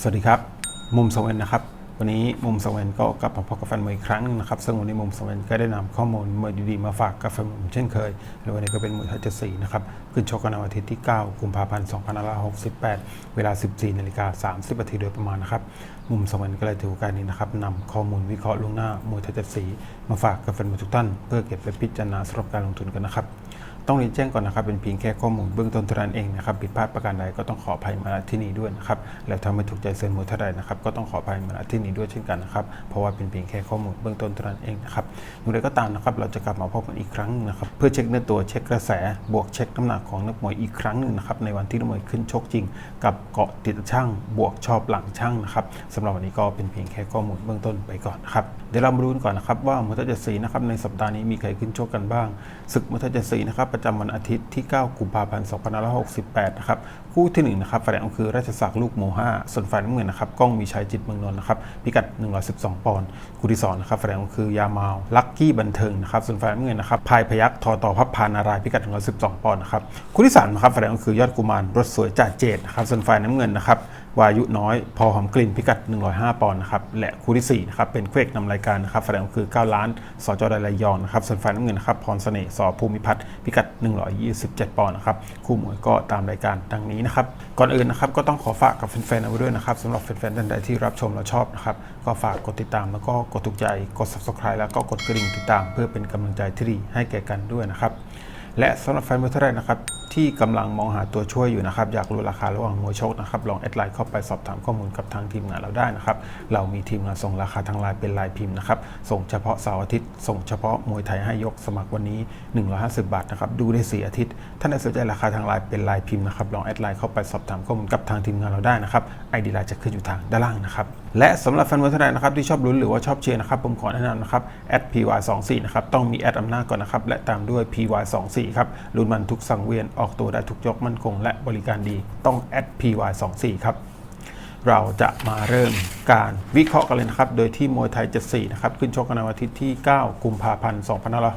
สวัสดีครับ มุมสเวนนะครับ วันนี้มุมสเวนก็กลับมาพบกับแฟนมวยอีกครั้งหนึงนะครับซึ่งวันนี้มุมสเวนก็ได้นำข้อมูลมวยดีๆมาฝากกับแฟนมวยเช่นเคยและวันนี้ก็เป็นมวยทยเจ็ดสีนะครับขึ้นชกกันในวันอาทิตย์ที่ 9 กุมภาพันธ์2568 เวลา 14นาฬิกา30นาทีโดยประมาณนะครับ มุมสเวนก็เลยถือโอกาสนี้นะครับนำข้อมูลวิเคราะห์ล่วงหน้ามวยทยเจ็ดสีมาฝากกับแฟนมวยทุกท่าน เพื่อเก็บไปพิจารณาสำหรับการลงทุนกันนะครับ ต้องเรียนแจ้งก่อนนะครับ เป็นเพียงแค่ข้อมูลเบื้องต้นเท่านั้นเองนะครับผิดพลาดประการใดก็ต้องขออภัยมาณที่นี้ด้วยนะครับแล้วถ้าไม่ถูกใจเซนมวยเท่าใดนะครับก็ต้องขออภัยมาณที่นี้ด้วยเช่นกันนะครับเพราะว่าเป็นเพียงแค่ข้อมูลเบื้องต้นเท่านั้นเองนะครับอย่างไรก็ตามนะครับเราจะกลับมาพบกันอีกครั้งหนึ่งนะครับเพื่อเช็คเนื้อตัวเช็คกระแสบวกเช็คน้ำหนักของนักมวยอีกครั้งหนึ่งนะครับในวันที่นักมวยขึ้นชกจริง กับเกาะติดช่าง บวกชอบหลังช่างนะครับสำหรับวันนี้ก็เป็นเพียงแค่ข้อมูลเบื้องต้นไปก่อนนะครับเดี๋ยวเรามาดูกันก่อนนะครับว่ามวยไทยเจ็ดสีนะครับในสัปดาห์นี้มีใครขึ้นชกกันบ้างศึกมวยไทยเจ็ดสีนะครับประจำวันอาทิตย์ที่ 9 กุมภาพันธ์ 2568 นะครับคู่ที่1นะครับฝ่ายแดงคือราชศักดิ์ลูกโมห้าส่วนฝ่ายน้ำเงินนะครับก้องมีชัยจิตเมืองนนท์นะครับพิกัด 112 ปอนด์คู่ที่2นะครับฝ่ายแดงคือยามาวลักกี้บันเทิงนะครับส่วนฝ่ายน้ำเงินนะครับพายพยักทอต่อพับพานารายพิกัด 112 ปอนด์นะครับคู่ที่3นะครับฝ่ายแดงคือยอดกุมารรถสวยจ่าเจดนะครับส่วนฝ่ายน้ำเงินนะครับ วายุน้อย พอหอมกลิ่นพิกัด 105 ปอนด์นะครับและคู่ที่ 4 นะครับ เป็นเควกนำรายการนะครับแสดงก็คือ 9 ล้านสจดระยองนะครับส่วนฝ่ายน้ำเงินนะครับพรเสน่ห์สอภูมิพัฒน์พิกัด 127 ปอนด์นะครับคู่มวยก็ตามรายการดังนี้นะครับก่อนอื่นนะครับก็ต้องขอฝากกับแฟนๆเอาไว้ด้วยนะครับสำหรับแฟนๆท่านใดที่รับชมและชอบนะครับก็ฝากกดติดตามแล้วก็กดถูกใจกด subscribe แล้วก็กดกระดิ่งติดตาม เพื่อเป็นกำลังใจที่ดีให้แก่กันด้วยนะครับและสำหรับแฟนมวยท่านใดนะครับ ที่กำลังมองหาตัวช่วยอยู่นะครับ อยากรู้ราคาระหว่างมวยชกนะครับ ลองแอดไลน์เข้าไปสอบถามข้อมูลกับทางทีมงานเราได้นะครับ เรามีทีมงานส่งราคาทางไลน์เป็นลายพิมพ์นะครับ ส่งเฉพาะเสาร์อาทิตย์ ส่งเฉพาะมวยไทยให้ยกสมัครวันนี้ 150 บาทนะครับ ดูได้ 4 อาทิตย์ ท่านใดสนใจราคาทางไลน์เป็นลายพิมพ์นะครับ ลองแอดไลน์เข้าไปสอบถามข้อมูลกับทางทีมงานเราได้นะครับ ไอดีไลน์จะขึ้นอยู่ทางด้านล่างนะครับ และสำหรับแฟนมวยท่านใดนะครับที่ชอบลุ้นหรือว่าชอบเชียร์นะครับผมขอแนะนำนะครับ @py24 นะครับต้องมีแอดอำนาจก่อนนะครับและตามด้วย py24 ครับลุ้นมันทุกสังเวียนออกตัวได้ทุกยกมั่นคงและบริการดีต้อง @py24 ครับ เราจะมาเริ่มการวิเคราะห์กันเลยนะครับ โดยที่มวยไทย 74 นะครับ ขึ้นชกกันในวันอาทิตย์ที่ 9 กุมภาพันธ์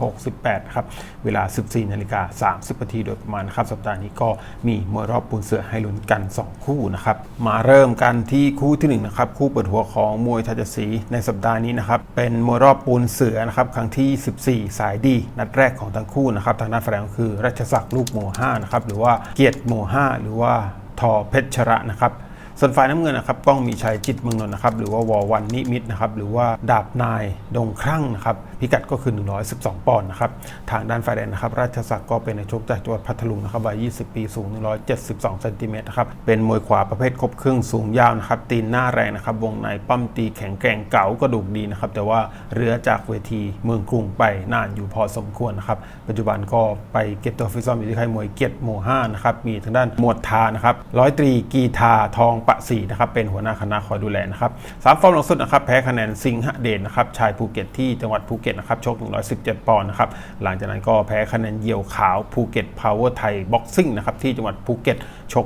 2568 ครับ เวลา 14 นาฬิกา 30 นาทีโดยประมาณนะครับ สัปดาห์นี้ก็มีมวยรอบปูนเสือให้ลุ้นกัน 2 คู่นะครับ มาเริ่มกันที่คู่ที่ 1 นะครับ คู่เปิดหัวของมวยไทย 74 ในสัปดาห์นี้นะครับ เป็นมวยรอบปูนเสือนะครับ ครั้งที่ 14 สายดี นัดแรกของทั้งคู่นะครับ ทางด้านแฟนก็คือรัชศักดิ์ลูกโมห้านะครับ หรือว่าเกียรติโมห้าหรือว่าทอเพชรระนะครับ ส่วนฝ่ายน้ำเงินนะครับ ก้องมีชัยจิตเมืองนนท์นะครับ หรือว่าวอวันนิมิตนะครับ หรือว่าดาบนายดงครั่งนะครับ พิกัดก็คือ 112 ปอนด์นะครับทางด้านฝ่ายแดงนะครับราชศักดิ์ก็เป็นในชกจากจังหวัดพัทลุงนะครับวัย 20 ปีสูง 172 เซนติเมตรนะครับเป็นมวยขวาประเภทครบเครื่องสูงยาวนะครับตีนหน้าแรงนะครับวงในปั้มตีแข็งแกร่งเก๋ากระดูกดีนะครับแต่ว่าเรือจากเวทีเมืองกรุงไปนานอยู่พอสมควรนะครับปัจจุบันก็ไปเก็บตัวฟิตซ้อมอยู่ที่ค่ายมวยเกียรติโมห้านะครับมีทางด้านหมวดทานะครับร้อยตรีกีทาทองปะศรีนะครับเป็นหัวหน้าคณะคอยดูแลนะครับสามฟอร์มหลังสุดนะครับแพ้คะแนนสิงหเดชนะครับชายภูเก็ตที่จังหวัดภูเก็ตนะครับชก 117 ปอนด์นะครับหลังจากนั้นก็แพ้คะแนนเยี่ยวขาวภูเก็ตพาวเวอร์ไทยบ็อกซิ่งนะครับที่จังหวัดภูเก็ตชก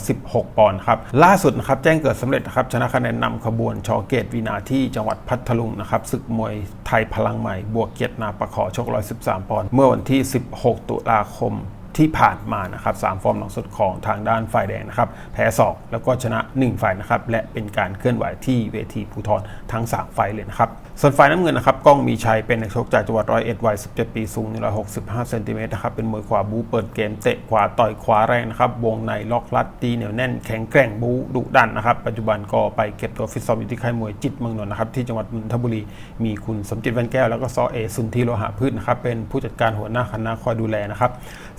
116 ปอนด์ครับล่าสุดนะครับแจ้งเกิดสำเร็จนะครับชนะคะแนนนำขบวนชอเกตวินาที่จังหวัดพัทลุงนะครับศึกมวยไทยพลังใหม่บวกเกียรตินาประขอชก 113 ปอนด์เมื่อวันที่ 16 ตุลาคม ที่ผ่านมานะครับสามฟอร์มหลังสุดของทางด้านฝ่ายแดงนะครับแพ้ศอกแล้วก็ชนะ 1 ฝ่ายนะครับและเป็นการเคลื่อนไหวที่เวทีภูทรทั้ง3ไฟล์เลยนะครับส่วนฝ่ายน้ำเงินนะครับก้องมีชัยเป็นนักชกจากจังหวัดร้อยเอ็ดวัย17 ปีสูง165เซนติเมตรนะครับเป็นมวยขวาบูเปิดเกมเตะขวาต่อยขวาแรงนะครับวงในล็อกลัดตีเหนียวแน่นแข็งแกร่งบูดุดันนะครับปัจจุบันก็ไปเก็บตัวฟิตซ้อมอยู่ที่ค่ายมวยจิตเมืองนนท์นะครับที่จังหวัดนนทบุรีมีคุณสมจิตแว่นแก้วแล้วก็ซอเอสุนทีโลหะพืชนะครับเป็นผู้จัดการหัวหน้าคณะคอยดูแลนะครับ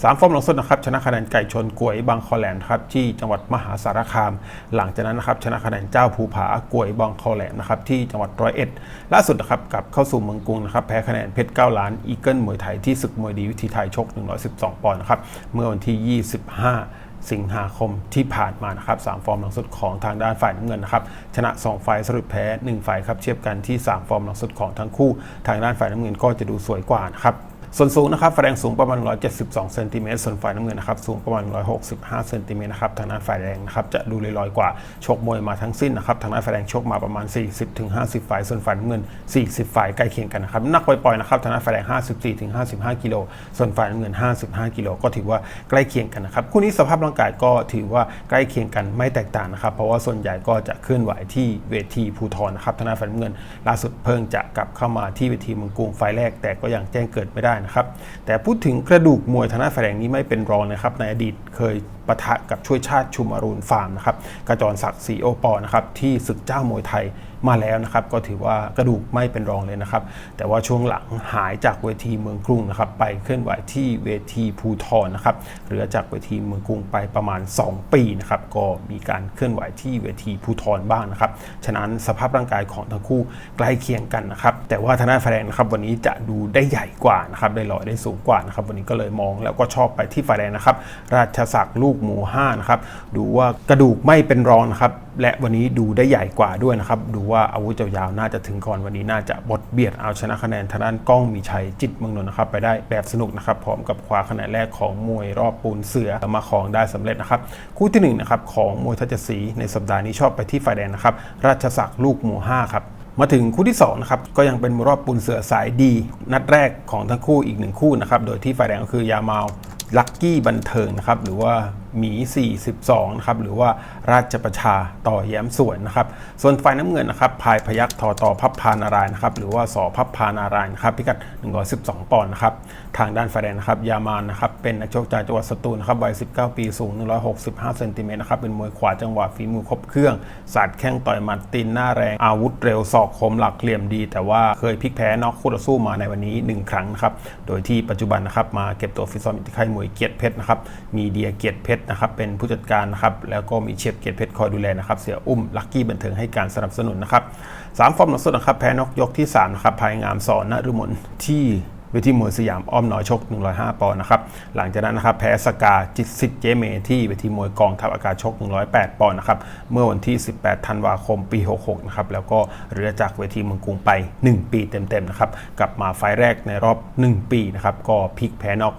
สามฟอร์มหลังสุดนะครับชนะคะแนนไก่ชนกวยบางคอแหลมครับที่จังหวัดมหาสารคาม หลังจากนั้นนะครับชนะคะแนนเจ้าภูผากวยบางคอแหลมนะครับที่จังหวัดร้อยเอ็ดล่าสุดนะครับกลับเข้าสู่เมืองกรุงนะครับแพ้คะแนนเพชร9ล้านอีเกิลมวยไทยที่ศึกมวยดีวิธีไทยชก 112 ปอนด์นะครับเมื่อวันที่ 25สิงหาคมที่ผ่านมานะครับสามฟอร์มหลังสุดของทางด้านฝ่ายน้ำเงินนะครับชนะ2ไฟล์สรุปแพ้1ไฟล์ครับเทียบกันที่ 3 ฟอร์มหลังสุดของทั้งคู่ ทางด้านฝ่ายน้ำเงินก็จะดูสวยกว่านะครับ ส่วนสูงนะครับฝ่ายแดงสูงประมาณ 172เซนติเมตรส่วนฝ่ายน้ำเงินนะครับสูงประมาณ 165เซนติเมตรนะครับทางด้านฝ่ายแดงนะครับจะดูลอยๆกว่าชกมวยมาทั้งสิ้นนะครับทางด้านฝ่ายแดงชกมาประมาณ 40-50ฝ่ายส่วนฝ่ายน้ำเงิน 40 ฝ่ายใกล้เคียงกันนะครับนักปล่อยๆนะครับทางด้านฝ่ายแดง 54-55 กิโลส่วนฝ่ายน้ำเงิน 55 กิโลก็ถือว่าใกล้เคียงกันนะครับคู่นี้สภาพร่างกายก็ถือว่าใกล้เคียงกันไม่แตกต่างนะครับ เพราะว่าส่วนใหญ่ก็จะเคลื่อนไหวที่เวทีภูทรนะครับทางด้านฝ่ายน้ำเงิน ล่าสุดเพิ่งจะกลับเข้ามาที่เวทีเมืองกรุงไฟแรกแต่ก็ยังแจ้งเกิดไม่ได้นะครับแต่พูดถึงกระดูกมวยทางด้านฝ่ายแดงนี้ไม่เป็นรองนะครับในอดีตเคยปะทะกับช่วยชาติชุมอรุณฟาร์มนะครับกระจรศักดิ์ศรีโอปอนะครับที่ศึกเจ้ามวยไทยมาแล้วนะครับ ก็ถือว่ากระดูกไม่เป็นรองเลยนะครับ แต่ว่าช่วงหลังหายจากเวทีเมืองกรุงนะครับ ไปเคลื่อนไหวที่เวทีภูทรนะครับเหลือจากเวทีเมืองกรุงไปประมาณ 2 ปีนะครับ ก็มีการเคลื่อนไหวที่เวทีภูทรบ้างนะครับ ฉะนั้นสภาพร่างกายของทั้งคู่ใกล้เคียงกันนะครับ แต่ว่าทนายแดงนะครับวันนี้จะดูได้ใหญ่กว่านะครับ ได้ลอยได้สูงกว่านะครับ วันนี้ก็เลยมองแล้วก็ชอบไปที่ฝ่ายแดงนะครับ ราชศักดิ์ลูกกหมู5นะครับดูว่ากระดูกไม่เป็นรองนะครับและวันนี้ดูได้ใหญ่กว่าด้วยนะครับดูว่าอาวุธยาวๆน่าจะถึงก่อนวันนี้น่าจะบดเบียดเอาชนะคะแนนทางด้านกล้องมีชัยจิตเมืองนนท์นะครับไปได้แบบสนุกนะครับพร้อมกับคว้าคะแนนแรกของมวยรอบปูนเสือมาครองได้สำเร็จนะครับคู่ที่หนึ่งนะครับของมวยทัชศรีในสัปดาห์นี้ชอบไปที่ฝ่ายแดงนะครับราชศักดิ์ลูกหมู5ครับมาถึงคู่ที่2นะครับก็ยังเป็นรอบปุนเสือสายดี นัดแรกของทั้งคู่อีกหนึ่งคู่นะครับโดยที่ฝ่ายแดงก็คือยามาลลักกี้บันเทิงนะครับหรือว่า หมี 42 นะครับ หรือว่าราชประชาต่อแย้มสวนนะครับ ส่วนฝ่ายน้ำเงินนะครับพายพยักทอต่อพับพานารายนะครับ หรือว่าสอพับพานารายนะครับ พิกัด 112 ปอนด์นะครับ ทางด้านฝ่ายแดงนะครับ ยามานนะครับ เป็นนักชกจากจังหวัดสตูลนะครับ วัย 19 ปี สูง 165 เซนติเมตรนะครับ เป็นมวยขวาจังหวะฝีมือครบเครื่อง สาดแข้งต่อยหมัดตีนหน้าแรง อาวุธเร็ว ศอกคมหลักเหลี่ยมดี แต่ว่าเคยพลิกแพ้น็อกคู่ต่อสู้มาในวันนี้ 1 ครั้งนะครับ โดยที่ปัจจุบันนะครับ มาเก็บตัวฟิตซ้อมอยู่ที่ค่ายมวยเกียรติเพชรนะครับ มีเดียเกียรติเพชรนะครับเป็นผู้จัดการนะครับแล้วก็มีเชฟเกียรติเพชรคอยดูแลนะครับเสียอุ้มลักกี้บันเทิงให้การสนับสนุนนะครับสามฟอร์มหลังสุดนะครับแพ้นกยกที่3นะครับภายงามสอนนฤมลที่เวทีมวยสยามอ้อมน้อยชก 105 ปอนด์นะครับหลังจากนั้นนะครับแพ้สกาจิตสิทธิ์เจเมที่เวทีมวยกองทัพอากาศชก 108 ปอนด์นะครับเมื่อวันที่ 18 ธันวาคมปี 66 นะครับแล้วก็เรือจากเวทีเมืองกรุงไป 1 ปีเต็มๆนะครับกลับมาไฟแรกในรอบ 1 ปีนะครับก็พลิกแพ้นอก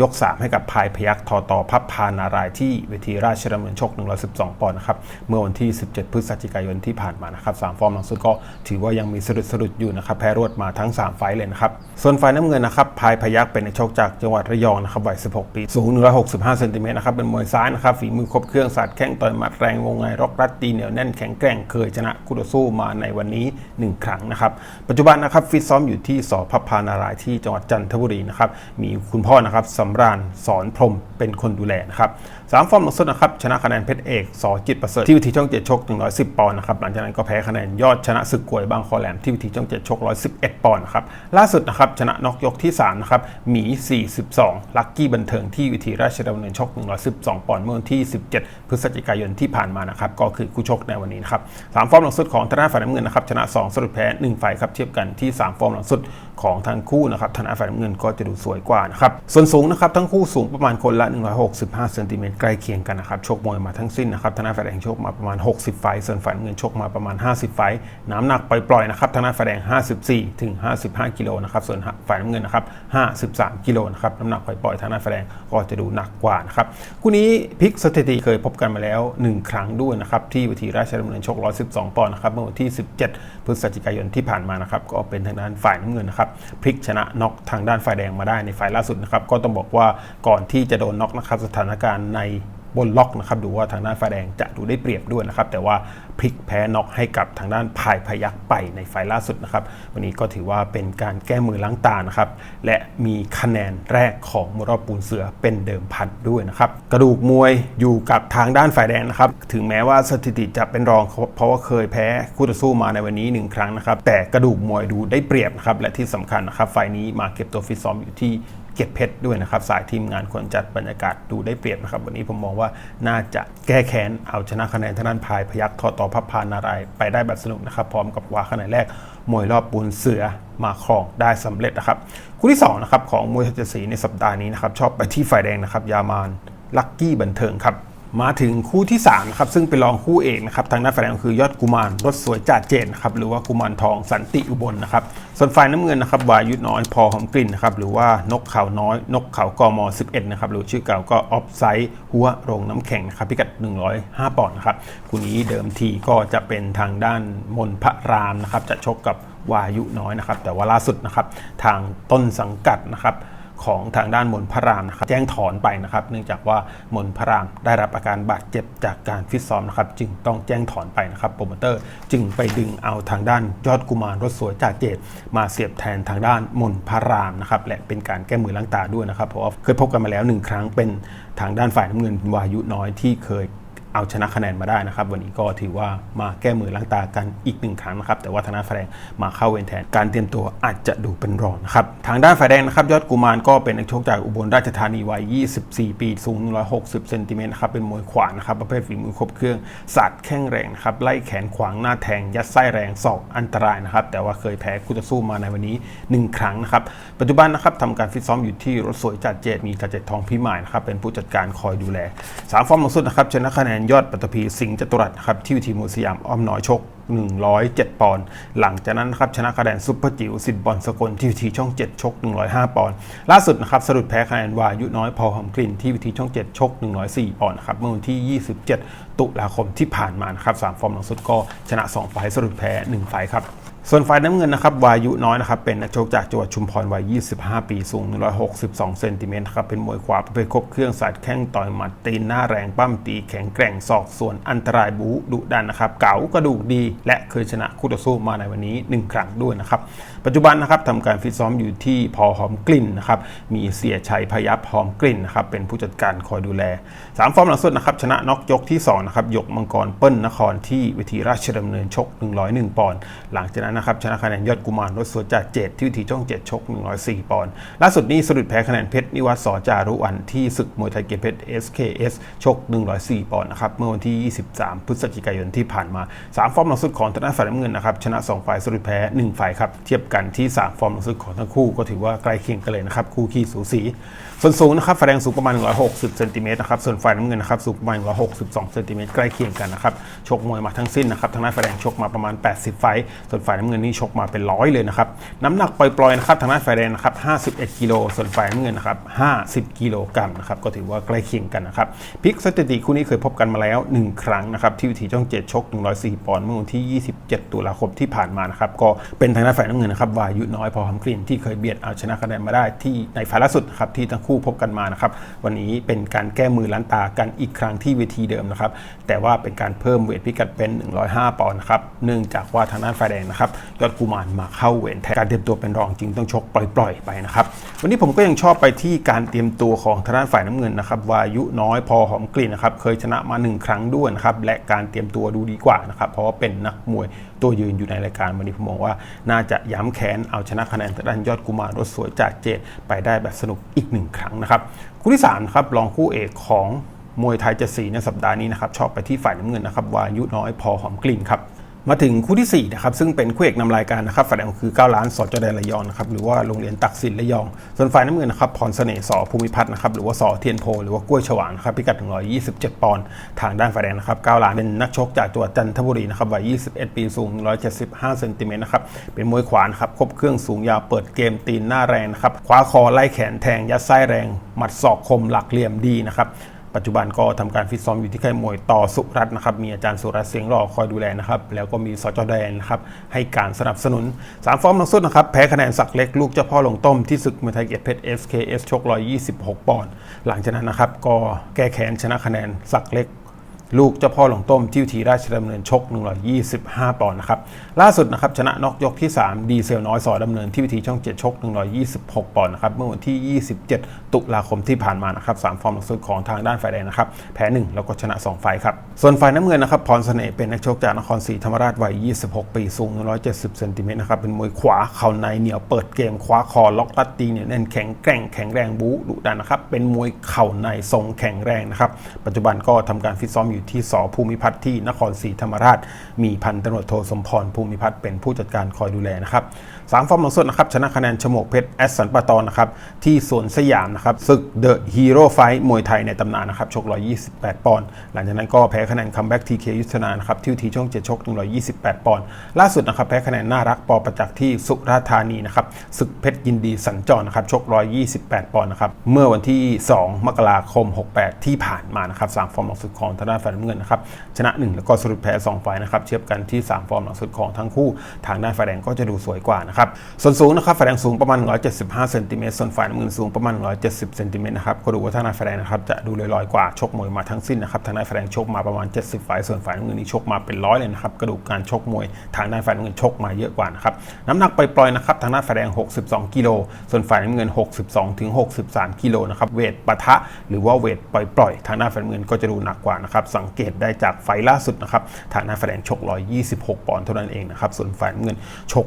ยก 3 ให้กับพายพยักทอต่อพับพานารายที่เวทีราชดำเนินชก 112 ปอนด์นะครับ เมื่อวันที่ 17 พฤศจิกายนที่ผ่านมานะครับสามฟอร์มหลังสุดก็ถือว่ายังมีสะดุดสะดุดอยู่นะครับ แพ้รวดมาทั้ง 3 ไฟล์เลยนะครับ ส่วนฝ่ายน้ำเงินนะครับพายพยักเป็นนักชกจากจังหวัดระยองนะครับวัย 16 ปี สูง 165 เซนติเมตรนะครับ เป็นมวยซ้ายนะครับ ฝีมือครบเครื่องสาดแข้งต่อยหมัดแรงวงในรกรัดตีเหนียวแน่นแข็งแกร่งเคยชนะคู่ต่อสู้มาในวันนี้ 1 ครั้งนะครับ ปัจจุบันนะครับฟิตซ้อมอยู่ที่สพับพานารายที่จังหวัดจันทบุรีนะครับ มีคุณพ่อนะครับสำราญสอนพรมเป็นคนดูแลนะครับสามฟอร์มหลังสุดนะครับชนะคะแนนเพชรเอกสอจิตประเสริฐที่วิธีช่องเจ็ดชก 110 ปอนด์นะครับหลังจากนั้นก็แพ้คะแนนยอดชนะศึกกวยบางคอแหลมที่วิธีช่องเจ็ดชก 111 ปอนด์นะครับล่าสุดนะครับชนะน็อกยกที่3นะครับหมี 42 ลักกี้บันเทิงที่วิธีราชดำเนินชก 112 ปอนด์เมื่อวันที่ 17 พฤศจิกายนที่ผ่านมานะครับก็คือคู่ชกในวันนี้นะครับสามฟอร์มหลังสุดของธนาฝ่ายน้ำเงินนะครับชนะ 2สรุปแพ้1ไฟครับเทียบกันที่ 3 ฟอร์มหลังสุดของทั้งคู่นะครับธนาฝ่ายน้ำเงินก็จะดูสวยกว่านะครับส่วนสูงนะครับทั้งคู่สูงประมาณคนละ 165เซนติเมตรใกล้เคียงกันนะครับชกมวยมาทั้งสิ้นนะครับธนาฝ่ายแดงชกมาประมาณ 60 ไฟส่วนฝ่ายน้ำเงินชกมาประมาณ 50 ไฟน้ำหนักปล่อยๆนะครับธนาฝ่ายแดง 54ถึง55 กิโลนะครับส่วนฝ่ายน้ำเงินนะครับ53 กิโลนะครับน้ำหนักปล่อยๆธนาฝ่ายแดงก็จะดูหนักกว่านะครับคู่นี้พลิกสถิติเคยพบกันมาแล้ว 1 ครั้งด้วยนะครับที่วิธีราชดำเนินชก 112 ปอนด์นะครับเมื่อวันที่ 17 พฤศจิกายนที่ผ่านมานะครับก็เป็นทางด้านฝ่ายน้ำเงินนะครับพลิกชนะน็อกทางด้านฝ่ายแดงมาได้ในไฟล์ล่าสุดนะครับก็ต้องบอกอกว่าก่อนที่จะโดนน็อกนะครับสถานการณ์ในบนล็อกนะครับดูว่าทางด้านฝ่ายแดงจะดูได้เปรียบด้วยนะครับ แต่ว่าพลิกแพ้น็อกให้กับทางด้านพายพยักไปในไฟล์ล่าสุดนะครับ วันนี้ก็ถือว่าเป็นการแก้มือล้างตานะครับ และมีคะแนนแรกของมรอบปูนเสือเป็นเดิมพันด้วยนะครับ กระดูกมวยอยู่กับทางด้านฝ่ายแดงนะครับ ถึงแม้ว่าสถิติจะเป็นรองเพราะว่าเคยแพ้คู่ต่อสู้มาในวันนี้หนึ่งครั้งนะครับ แต่กระดูกมวยดูได้เปรียบนะครับและที่สำคัญนะครับไฟล์นี้มาเก็บตัวฟิตซ้อมอยู่ที่ เก็บเพชรด้วยนะครับ สายทีมงานควรจัดบรรยากาศดูได้เปรียบนะครับ วันนี้ผมมองว่าน่าจะแก้แค้นเอาชนะคะแนนทางด้านพายพยักทอต่อพับพานารายไปได้แบบสนุกนะครับ พร้อมกับว่าคะแนนแรกมวยรอบปูนเสือมาครองได้สำเร็จนะครับคู่ที่2นะครับของมวยทัศสีในสัปดาห์นี้นะครับชอบไปที่ฝ่ายแดงนะครับ ยามานลักกี้บันเทิงครับ มาถึงคู่ที่3ครับซึ่งเป็นรองคู่เอกนะครับทางด้านฝ่ายแดงคือยอดกุมารรถสวยจ่าเจนนะครับหรือว่ากุมารทองสันติอุบลนะครับส่วนฝ่ายน้ำเงินนะครับวายุน้อยพอหอมกลิ่นนะครับหรือว่านกเขาน้อย นกเขากม11นะครับหรือชื่อเก่าก็ออฟไซด์หัวโรงน้ำแข็งนะครับพิกัด 105 ปอนด์นะครับคู่นี้เดิมทีก็จะเป็นทางด้านมนพระรามนะครับจะชกกับวายุน้อยนะครับแต่ว่าล่าสุดนะครับทางต้นสังกัดนะครับ ของทางด้านมนพระรามนะครับแจ้งถอนไปนะครับ เนื่องจากว่ามนพระรามได้รับอาการบาดเจ็บจากการฟิตซ้อมนะครับ จึงต้องแจ้งถอนไปนะครับโปรโมเตอร์จึงไปดึงเอาทางด้านยอดกุมารรถสวยจ่าเจตมาเสียบแทนทางด้านมนพระรามนะครับและเป็นการแก้มือล้างตาด้วยนะครับเพราะว่าเคยพบกันมาแล้วหนึ่งครั้งเป็นทางด้านฝ่ายน้ำเงินวายุน้อยที่เคย เอาชนะคะแนนมาได้นะครับ วันนี้ก็ถือว่ามาแก้มือล้างตากันอีกหนึ่งครั้งนะครับ แต่ว่าทางด้านฝ่ายแดงมาเข้าเวรแทน การเตรียมตัวอาจจะดูเป็นรองนะครับ ทางด้านฝ่ายแดงนะครับ ยอดกุมารก็เป็นนักชกจากอุบลราชธานีวัย 24 ปี สูง 160 เซนติเมตรนะครับเป็นมวยขวานะครับ ประเภทฝีมือครบเครื่องสาดแข้งแรงนะครับไล่แขนขวางหน้าแทง ยัดไส้แรงศอกอันตรายนะครับแต่ว่าเคยแพ้คู่ต่อสู้มาในวันนี้ 1 ครั้งนะครับปัจจุบันนะครับทำการฟิตซ้อมอยู่ที่รถสวยจัดเจดมีจัดเจดทองพิมายนะครับเป็นผู้จัดการคอยดูแลสามฟอร์มล่าสุดนะครับชนะคะแนนยอดปัตตภีสิงห์จตุรัสครับที่วิธีมวยสยามอ้อมน้อยชก 107 ปอนด์หลังจากนั้นนะครับชนะคะแนนซุปเปอร์จิ๋วสิทธิ์บอลสกลที่วิธีช่อง 7 ชก 105 ปอนด์ล่าสุดนะครับสรุปแพ้คะแนนวายุน้อยพอหอมกลิ่นที่วิธีช่อง 7 ชก 104 ปอนด์ครับเมื่อวันที่ 27 ตุลาคมที่ผ่านมานะครับสามฟอร์มหลังสุดก็ชนะ 2 ไฟล์สรุปแพ้ 1 ไฟครับ ส่วนฝ่ายน้ำเงินนะครับวายุน้อยนะครับเป็นนักชกจากจังหวัดชุมพรวัย 25 ปีสูง 162 เซนติเมตรครับเป็นมวยขวาประเภทครบเครื่องสายแข้งต่อยหมัดตีนหน้าแรงปั้มตีแข็งแกร่งศอกส่วนอันตรายบูดุดันนะครับเก๋ากระดูกดี และเคยชนะคู่ต่อสู้มาในวันนี้ 1 ครั้งด้วยนะครับปัจจุบันนะครับทำการฟิตซ้อมอยู่ที่พอหอมกลิ่นนะครับมีเสียชัยพยับหอมกลิ่นนะครับเป็นผู้จัดการคอยดูแลสามฟอร์มหลังสุดนะครับชนะน็อกยกที่2นะครับยกมังกรเปิ้ลนครที่เวทีราชดำเนินชก 101 ปอนด์หลังจากนั้นนะครับชนะคะแนนยอดกุมารรถสวนจากเจ็ดที่วิธีช่อง7ชก 104 ปอนด์ล่าสุดนี้สะดุดแพ้คะแนนเพชรนิวัฒน์สอจารุวันที่ศึกมวยไทยเกียรติเพชร SKS ชก 104 ปอนด์นะครับเมื่อวันที่ 23 พฤศจิกายนที่ผ่านมา 3 ฟอร์มหลังสุดของทางด้าฝ่ายน้ำเงินนะครับชนะ 2 ฝ่ายสะดุดแพ้ 1 ฝ่ายครับเทียบกันที่ 3 ฟอร์มหลังสุดของทั้งคู่ก็ถือว่าใกล้เคียงกันเลยนะครับคู่ขี้สูสีส่วนสูงนะครับฝ่ายแดงสูงประมาณ 160เซนติเมตรนะครับส่วนฝ่ายน้ำเงินนะครับสูงประมาณ 162เซนติเมตรใกล้เคียงกันนะครับชกมวยมาทั้งสิ้นนะครับทางด้านฝ่ายแดงชกมาประมาณ 80 ไฟส่วนฝ่ายน้ำเงินนี่ชกมาเป็นร้อยเลยนะครับน้ำหนักปล่อยๆนะครับทางด้านฝ่ายแดงนะครับ51กิโลส่วนฝ่ายน้ำเงินนะครับ50กิโลกรัมนะครับก็ถือว่าใกล้เคียงกันนะครับพิกสถิติคู่นี้เคยพบกันมาแล้ว 1 ครั้งนะครับที่วิธีช่อง 7 ชก 104 ปอนด์เมื่อวันที่ 27 ตุลาคมที่ผ่านมานะครับก็เป็นทางด้านฝ่ายน้ำเงินนะครับวายุน้อยพอหอมกลิ่นที่เคยเบียดเอาชนะคะแนนมาได้ที่ในไฟล์ล่าสุดครับที่ทั้งคู่พบกันมานะครับวันนี้เป็นการแก้มือล้านตากันอีกครั้งที่เวทีเดิมนะครับแต่ว่าเป็นการเพิ่มเวทพิกัดเป็น 105 ปอนด์นะครับเนื่องจากว่าทางด้านฝ่ายแดงนะครับยอดกุมารมาเข้าเวรแทนการเตรียมตัวเป็นรองจริงต้องชกปล่อย ๆ ไปนะครับวันนี้ผมก็ยังชอบไปที่การเตรียมตัวของทางด้านฝ่ายน้ำเงินนะครับวายุน้อยพอหอมกลิ่นนะครับเคยชนะมา 1 ครั้งด้วยนะครับและการเตรียมตัวดูดีกว่านะครับเพราะว่าเป็นนักมวยตัวยืนอยู่ในรายการวันนี้ผมมองว่าน่าจะย้ำแค้นเอาชนะคะแนนทางด้านยอดกุมารรถสวยจากเจดไปได้แบบสนุกอีกหนึ่งครั้งนะครับคู่ที่3ครับรองคู่เอกของมวยไทยจ็ดสีในสัปดาห์นี้นะครับชอบไปที่ฝ่ายน้ำเงินนะครับวายุน้อยพอหอมกลิ่นครับ มาถึงคู่ที่4นะครับซึ่งเป็นคู่เอกนำรายการนะครับฝ่ายแดงคือ9ล้านสอจอแดนระยองนะครับหรือว่าโรงเรียนตักสินระยอง ส่วนฝ่ายน้ำเงินนะครับพรเสน่ห์สอภูมิพัฒน์นะครับหรือว่าสอเทียนโพหรือว่ากล้วยฉวางนะครับพิกัด127 ปอนด์ทางด้านฝ่ายแดงนะครับ9ล้านเป็นนักชกจากจังหวัดจันทบุรีนะครับวัย 21 ปีสูง 175เซนติเมตรนะครับเป็นมวยขวานครับครบเครื่องสูงยาวเปิดเกมตีนหน้าแรงนะครับคว้าคอไล่แขนแทงยัดไส้แรง หมัดศอกคมหลักเหลี่ยมดีนะครับ ปัจจุบันก็ทำการฟิตซ้อมอยู่ที่ค่ายมวยต่อสุรัตน์นะครับ มีอาจารย์สุรัตน์เสียงหล่อคอยดูแลนะครับ แล้วก็มีสจแดนนะครับให้การสนับสนุน 3 ฟอร์มหลังสุดนะครับ แพ้คะแนนสักเล็กลูกเจ้าพ่อลงต้มที่ศึกมวยไทยเกียรติเพชร SKS ชก 126 ปอนด์หลังจากนั้นนะครับ ก็แก้แค้นชนะคะแนนสักเล็กลูกเจ้าพ่อหลงต้มที่วิธีราชดำเนินชก 125 ปอนด์นะครับ ล่าสุดนะครับชนะนอกยกที่ 3 ดีเซลน้อยสอดำเนินที่วิธีช่อง 7 ชก 126 ปอนด์นะครับ เมื่อวันที่ 27ตุลาคมที่ผ่านมานะครับ3ฟอร์มหลังสุดของทางด้านฝ่ายแดงนะครับแพ้1แล้วก็ชนะ 2 ไฟครับ ส่วนฝ่ายน้ำเงินนะครับพรเสน่ห์เป็นนักชกจากนครศรีธรรมราชวัย 26 ปีสูง 170เซนติเมตรนะครับเป็นมวยขวาเข่าในเหนียวเปิดเกมคว้าคอล็อกลัดตีเนี่ยแน่นแข็งแกร่งแข็งแรงบู๊ดุดันนะครับเป็นมวยเข่าในทรงแข็งแรงนะครับปัจจุบันก็ทำการฟิตซ้อมอยู่อยู่ที่สภูมิพัฒน์ที่นครศรีธรรมราช มีพันตำรวจโทสมพรภูมิพัฒน์เป็นผู้จัดการคอยดูแลนะครับ สามฟอร์มหลังสุดนะครับชนะคะแนนชมวกเพชรแอสสันปะตอนนะครับที่สวนสยามนะครับศึกเดอะฮีโร่ไฟท์มวยไทยในตำนานนะครับชก 128 ปอนด์หลังจากนั้นก็แพ้คะแนนคัมแบ็กทีเคยุทธนานะครับที่ทีช่อง7ชก 128 ปอนด์ล่าสุดนะครับแพ้คะแนนน่ารักปอประจักษ์ที่สุราษฎร์ธานีนะครับศึกเพชรยินดีสัญจรนะครับชก 128 ปอนด์นะครับเมื่อวันที่ 2 มกราคม 68 ที่ผ่านมานะครับสามฟอร์มหลังสุดของทางด้านฝ่ายน้ำเงินนะครับชนะ 1 แล้วก็สรุปแพ้2ฝ่ายนะครับเทียบกันที่ 3 ฟอร์มหลังสุดของทั้งคู่ ทางด้านฝ่ายแดงก็จะดูสวยกว่านะครับส่วนสูงนะครับฝ่ายแดงสูงประมาณ 175เซนติเมตรส่วนฝ่ายน้ำเงินสูงประมาณ 170เซนติเมตรนะครับก็ดูว่าทางด้านฝ่ายแดงนะครับจะดูลอยๆกว่าชกมวยมาทั้งสิ้นนะครับทางด้านฝ่ายแดงชกมาประมาณ 70ฝ่ายส่วนฝ่ายน้ำเงินนี่ชกมาเป็นร้อยเลยนะครับกระดูกการชกมวยทางด้านฝ่ายน้ำเงินชกมาเยอะกว่านะครับน้ำหนักปล่อยๆนะครับทางด้านฝ่ายแดง62กิโลส่วนฝ่ายน้ำเงิน 62ถึง63กิโลนะครับเวทปะทะหรือว่าเวทปล่อยๆทางด้านฝ่ายน้ำเงินก็จะดูหนักกว่านะครับสังเกตได้จากไฟล่าสุดนะครับทางด้านฝ่ายแดงชก126 ปอนด์เท่านั้นเองนะครับส่วนฝ่ายน้ำเงินชก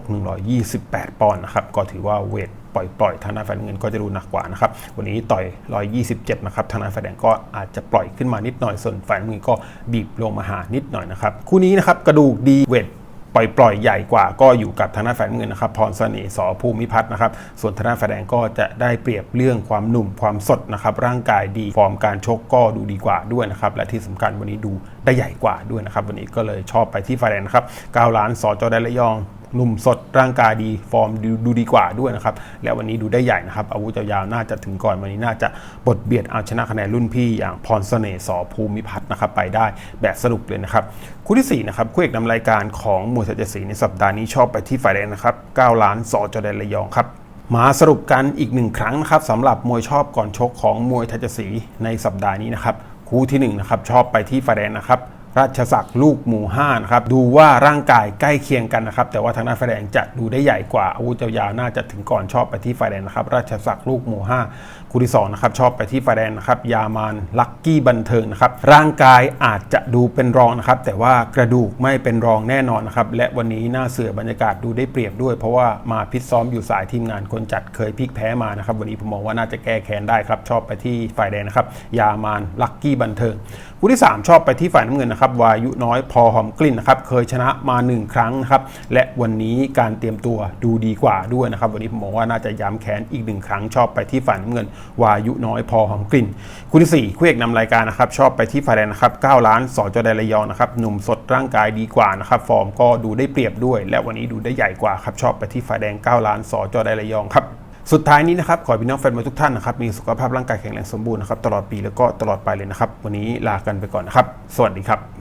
18 ปอนด์นะครับก็ถือว่าเวทปล่อยปล่อยทางด้านฝ่ายน้ำเงินก็จะดูหนักกว่านะครับวันนี้ต่อย 127 นะครับทางด้านฝ่ายแดงก็อาจจะปล่อยขึ้นมานิดหน่อยส่วนฝ่ายน้ำเงินก็บีบลงมาหานิดหน่อยนะครับคู่นี้นะครับกระดูกดีเวทปล่อยปล่อยใหญ่กว่าก็อยู่กับทางด้านฝ่ายน้ำเงินนะครับพรเสน่ห์สอภูมิพัฒน์นะครับ ส่วนทางด้านฝ่ายแดงก็จะได้เปรียบเรื่องความหนุ่มความสดนะครับร่างกายดีฟอร์มการชกก็ดูดีกว่าด้วยนะครับและที่สำคัญวันนี้ดูได้ใหญ่กว่าด้วยนะครับวันนี้ก็เลยชอบไปที่ฝ่ายแดงนะครับ9ล้านสอจอได้ระยอง หนุ่มสดร่างกายดีฟอร์มดูดูดีกว่าด้วยนะครับ และวันนี้ดูได้ใหญ่นะครับ อาวุธยาวๆน่าจะถึงก่อนวันนี้น่าจะบทเบียดเอาชนะคะแนนรุ่นพี่อย่างพรเสน่ห์สอภูมิพัฒน์นะครับไปได้แบบสรุปเลยนะครับคู่ที่สี่นะครับคู่เอกนำรายการของมวยไทยเจ็ดสีในสัปดาห์นี้ชอบไปที่ฝ่ายแดงนะครับ9ล้านสอจอแดนระยองครับมาสรุปกันอีกหนึ่งครั้งนะครับสำหรับมวยชอบก่อนชกของมวยทยเจ็ดสีในสัปดาห์นี้นะครับคู่ที่หนึ่งนะครับชอบไปที่ฝ่ายแดงนะครับ ราชศักดิ์ลูกหมู่5นะครับดูว่าร่างกายใกล้เคียงกันนะครับแต่ว่าทางด้านไฟแดงจะดูได้ใหญ่กว่าอาวุธยาวๆน่าจะถึงก่อนชอบไปที่ไฟแดงนะครับราชศักดิ์ลูกหมู่5คู่ที่สองนะครับชอบไปที่ไฟแดงนะครับยามานลักกี้บันเทิงนะครับร่างกายอาจจะดูเป็นรองนะครับแต่ว่ากระดูกไม่เป็นรองแน่นอนนะครับและวันนี้หน้าเสือบรรยากาศดูได้เปรียบด้วย เพราะว่ามาพิษซ้อมอยู่สายทีมงานคนจัดเคยพลิกแพ้มานะครับวันนี้ผมมองว่าน่าจะแก้แค้นได้ครับชอบไปที่ฝ่ายแดงนะครับยามานลักกี้บันเทิงคู่ที่ 3 ชอบไปที่ฝ่ายน้ำเงินนะครับวายุน้อยพอหอมกลิ่นนะครับเคยชนะมา 1 ครั้งนะครับและวันนี้การเตรียมตัวดูดีกว่าด้วยนะครับ วันนี้ผมมองว่าน่าจะย้ำแค้นอีกหนึ่งครั้งชอบไปที่ฝ่ายน้ำเงิน วายุน้อยพอหอมกลิ่นคู่ที่คู่เอกนำรายการนะครับชอบไปที่ฝ่ายแดงนะครับ9ล้านสอจอแดนระยองนะครับหนุ่มสดร่างกายดีกว่านะครับฟอร์มก็ดูได้เปรียบด้วย และวันนี้ดูได้ใหญ่กว่าครับชอบไปที่ฝ่ายแดง 9 ล้านสอจอแดนระยองครับสุดท้ายนี้นะครับ ขอพี่น้องแฟนมวยทุกท่านนะครับ มีสุขภาพร่างกายแข็งแรงสมบูรณ์นะครับ ตลอดปีแล้วก็ตลอดไปเลยนะครับ วันนี้ลากันไปก่อนนะครับ สวัสดีครับ